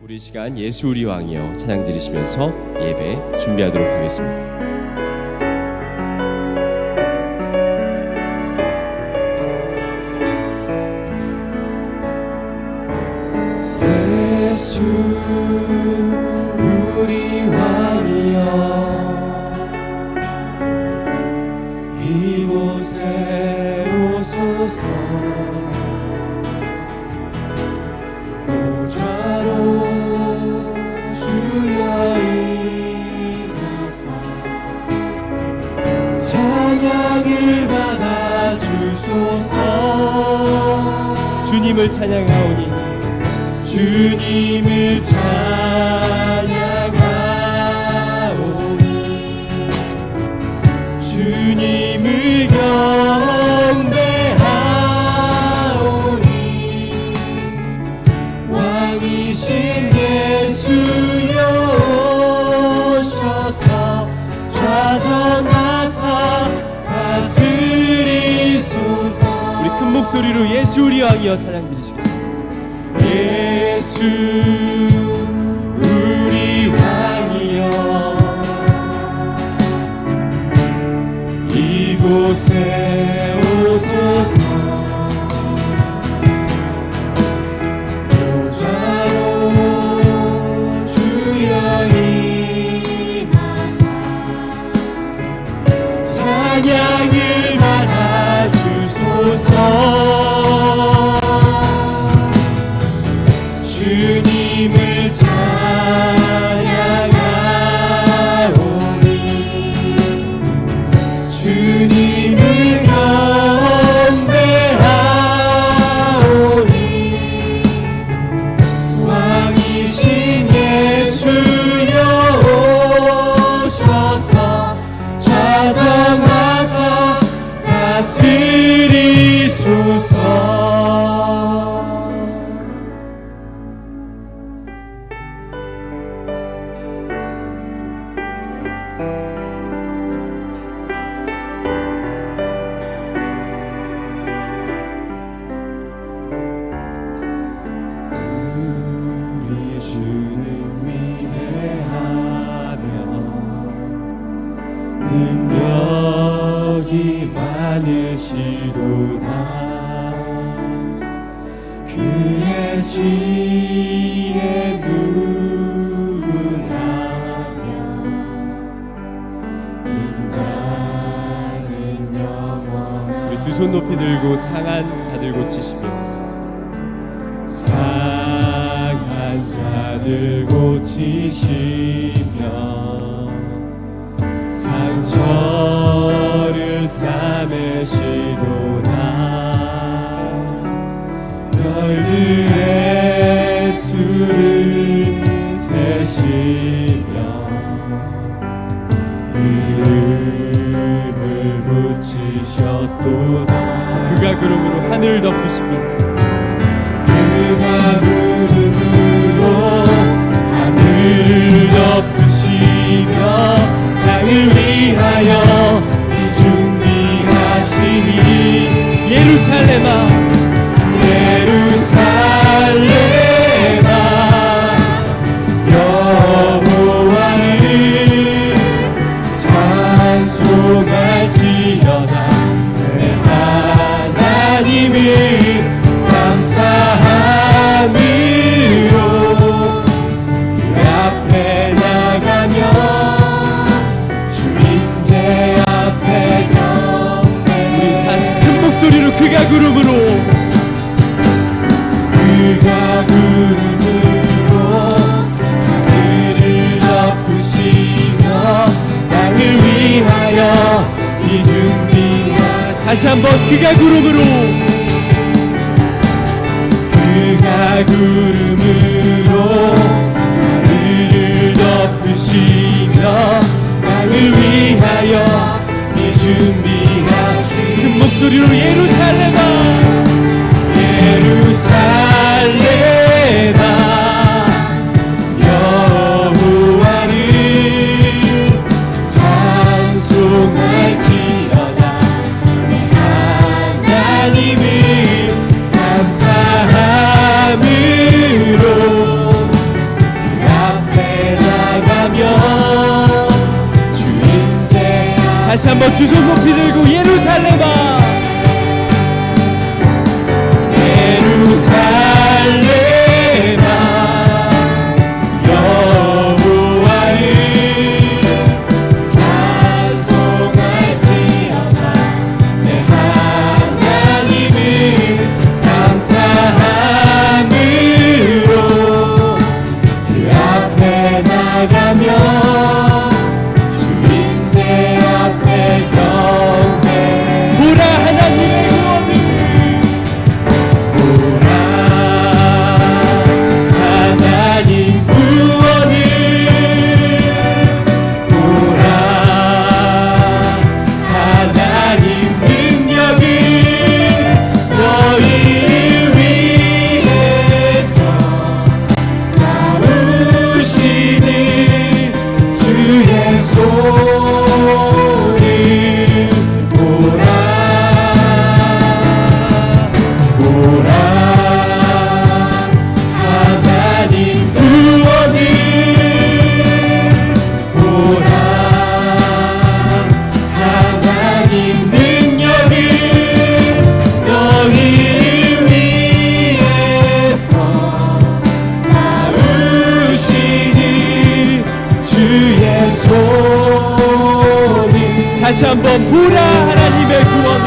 우리 이 시간 예수 우리 왕이여 찬양 드리시면서 예배 준비하도록 하겠습니다. 예수 주님을 찬양하오니. 주님을 찬양하오니. 주님을 경배하오니. 왕이신 목소리로 예수 우리 왕이여 찬양 드리시겠습니다. 예수 우리 왕이여 이곳에 오소서 많으시도다. 그의 지혜 무근하며 인자는 영원한 우리 두 손 높이 들고 상한 자들 고치시며 상한 자들 고치시며 상처 붙이셨도다. 그가 구름으로 하늘을 덮으시며 그가 구름으로 하늘을 덮으시며 땅을 위하여 이 준비하시니 예루살렘아 다시 한번 그가 구름으로. 그가 구름으로 하늘을 덮으시며 땅을 위하여 이 준비하시 큰 목소리로 예루살렘아 예루살렘아 한번 주소높이 들고 예루살렘아 다시 한번 보라 하나님의 구원